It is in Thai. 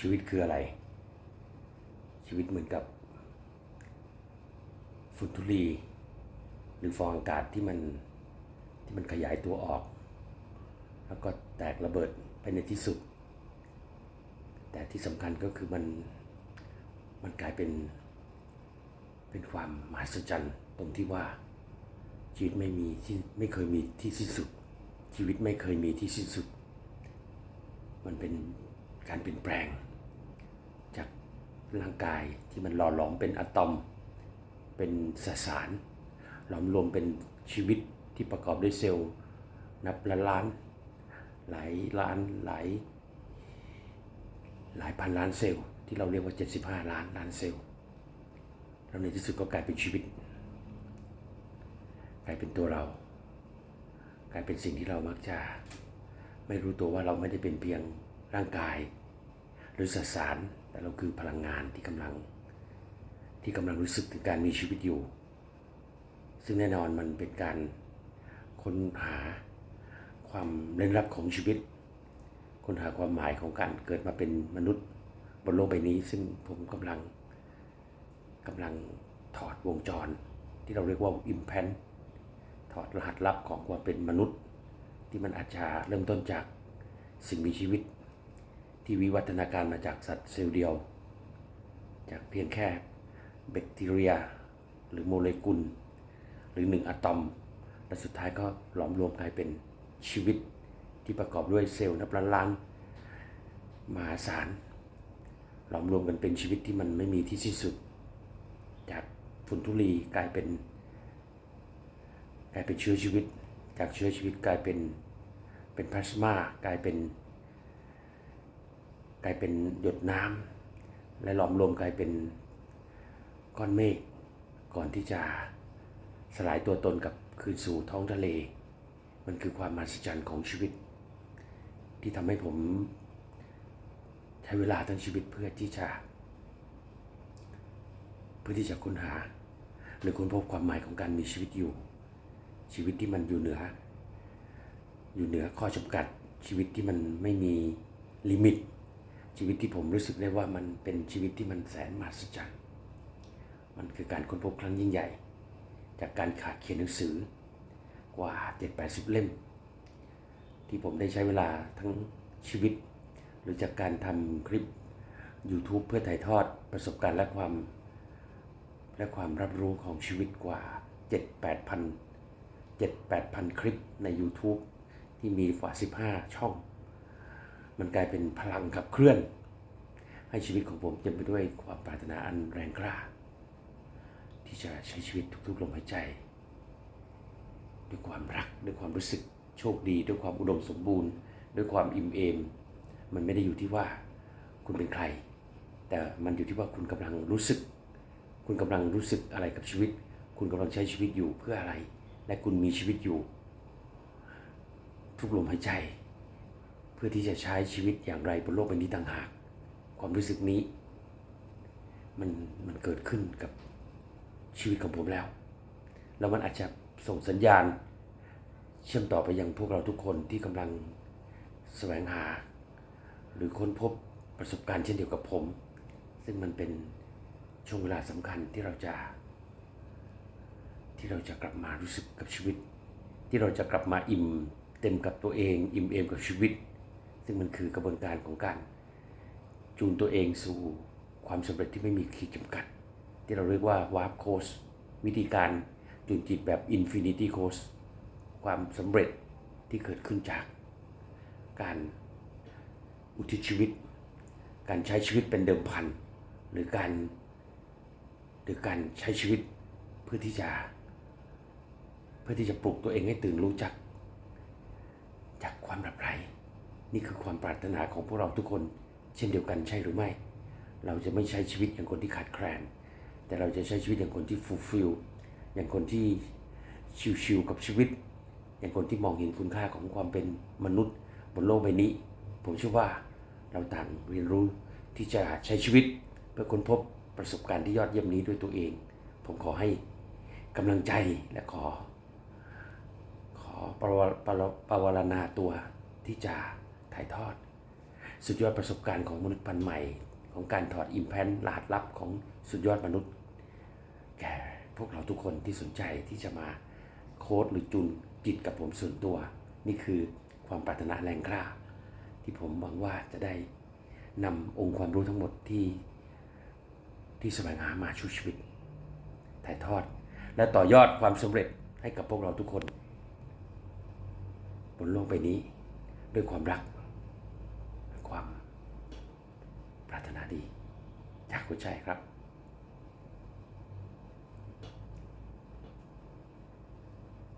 ชีวิตคืออะไร ชีวิตเหมือนกับฝุ่นทุลี หรือฟองอากาศที่มันที่มันขยายตัวออก แล้วก็แตกระเบิดไปในที่สุด แต่ที่สำคัญก็คือมันมันกลายเป็น เป็นความมหัศจรรย์ตรงที่ว่าชีวิตไม่มีที่ไม่เคยมีที่สิ้นสุด ชีวิตไม่เคยมีที่สิ้นสุด มันเป็นการเปลี่ยนแปลง ร่างกายที่มันหล่อหลอมเป็นอะตอม เป็นสสาร หลอมรวมเป็นชีวิตที่ประกอบด้วยเซลล์ นับล้านล้าน หลายล้านหลายหลายพันล้านเซลล์ ที่เราเรียกว่า 75 ล้านล้านเซลล์แล้วในที่สุดก็กลายเป็นชีวิต กลายเป็นตัวเรา กลายเป็นสิ่งที่เรามักจะ ไม่รู้ตัวว่าเราไม่ได้เป็นเพียงร่างกาย หรือสสาร แต่เราคือพลังงานที่กำลัง ที่กำลังรู้สึกถึงการมีชีวิตอยู่ ซึ่งแน่นอนมันเป็นการค้นหาความเร้นลับของชีวิต ค้นหาความหมายของการเกิดมาเป็นมนุษย์บนโลกใบนี้ ซึ่งผมกำลังกำลังถอดวงจร ที่เราเรียกว่า imprint ถอดรหัสลับของความเป็นมนุษย์ ที่มันอาจจะเริ่มต้นจากสิ่งมีชีวิต ที่วิวัฒนาการมาจากสัตว์เซลล์เดียว จากเพียงแค่แบคทีเรีย หรือโมเลกุล หรือหนึ่งอะตอม และสุดท้ายก็หลอมรวมกลายเป็นชีวิตที่ประกอบด้วยเซลล์นับล้านล้านมหาศาลหลอมรวมกันเป็นชีวิตที่มันไม่มีที่สิ้นสุด จากฝุ่นทุลีกลายเป็น กลายเป็นเชื้อชีวิต จากเชื้อชีวิตกลายเป็นเป็นพลาสมากลายเป็น กลายเป็นหยดน้ำและหลอมรวมกลายเป็นก้อนเมฆก่อนที่จะสลายตัวตนกับคืนสู่ท้องทะเล มันคือความมหัศจรรย์ของชีวิต ที่ทำให้ผมใช้เวลาทั้งชีวิตเพื่อที่จะเพื่อที่จะค้นหา หรือค้นพบความหมายของการมีชีวิตอยู่ ชีวิตที่มันอยู่เหนือ อยู่เหนือข้อจำกัดชีวิตที่มันไม่มีลิมิต ชีวิตที่ผมรู้สึกได้ว่ามันเป็นชีวิตที่มันแสนมหัศจรรย์ มันคือการค้นพบครั้งยิ่งใหญ่ จากการขาดเขียนหนังสือกว่า7-80เล่ม ที่ผมได้ใช้เวลาทั้งชีวิต หรือจากการทำคลิป YouTube เพื่อถ่ายทอดประสบการณ์และความ และความรับรู้ของชีวิตกว่า 7-8พัน7-8พันคลิปใน YouTube ที่มีกว่า 15 ช่อง มันกลายเป็นพลังขับเคลื่อน ให้ชีวิตของผมเต็มไปด้วยความปรารถนาอันแรงกล้า ที่จะใช้ชีวิตทุกๆลมหายใจ ด้วยความรักด้วยความรู้สึกโชคดี ด้วยความอุดมสมบูรณ์ ด้วยความอิ่มเอม มันไม่ได้อยู่ที่ว่าคุณเป็นใคร แต่มันอยู่ที่ว่าคุณกำลังรู้สึก คุณกำลังรู้สึกอะไรกับชีวิต คุณกำลังใช้ชีวิตอยู่เพื่ออะไร และคุณมีชีวิตอยู่ ทุกลมหายใจ พื่อที่จะใช้ชีวิตอย่างไรบนโลกใบนี้ต่างหาก ความรู้สึกนี้ มันมันเกิดขึ้นกับชีวิตของผมแล้ว แล้วมันอาจจะส่งสัญญาณ เชื่อมต่อไปยังพวกเราทุกคนที่กำลังแสวงหา หรือค้นพบประสบการณ์เช่นเดียวกับผม ซึ่งมันเป็นช่วงเวลาสำคัญที่เราจะ ที่เราจะกลับมารู้สึกกับชีวิต ที่เราจะกลับมาอิ่มเต็มกับตัวเอง อิ่มเอมกับชีวิต ซึ่งมันคือกระบวนการของการจูนตัวเองสู่ความสำเร็จที่ไม่มีขีดจำกัด ที่เราเรียกว่า warp course วิธีการจูนจิตแบบ infinity course ความสำเร็จที่เกิดขึ้นจาก การอุทิศชีวิต การใช้ชีวิตเป็นเดิมพัน หรือการหรือการใช้ชีวิตเพื่อที่จะ เพื่อที่จะปลุกตัวเองให้ตื่นรู้จัก จากความหลับไหล นี่คือความปรารถนาของพวกเราทุกคน เช่นเดียวกันใช่หรือไม่ เราจะไม่ใช้ชีวิตอย่างคนที่ขาดแคลน แต่เราจะใช้ชีวิตอย่างคนที่ฟูลฟิลอย่างคนที่ชิวๆกับชีวิต อย่างคนที่มองเห็นคุณค่าของความเป็นมนุษย์บนโลกใบนี้ ผมเชื่อว่าเราต่างเรียนรู้ที่จะใช้ชีวิตเพื่อค้นพบประสบการณ์ที่ยอดเยี่ยมนี้ด้วยตัวเอง ผมขอให้กำลังใจและขอ ขอประวประวรปรวรณาตัวที่จะายทอด สุดยอดประสบการณ์ของมนุษย์พันธุ์ใหม่ ของการถอดอิมแพนรหัสลับของสุดยอดมนุษย์ แก่พวกเราทุกคนที่สนใจที่จะมาโค้ดหรือจุนจิตกับผมส่วนตัว นี่คือความปรารถนาแรงกล้า ที่ผมหวังว่าจะได้นำองค์ความรู้ทั้งหมดที่ที่แสวงหามาชูชีวิต ถ่ายทอด และต่อยอดความสำเร็จให้กับพวกเราทุกคน บนโลกใบนี้ ด้วยความรักและความปรารถนาดี จากหัวใจครับ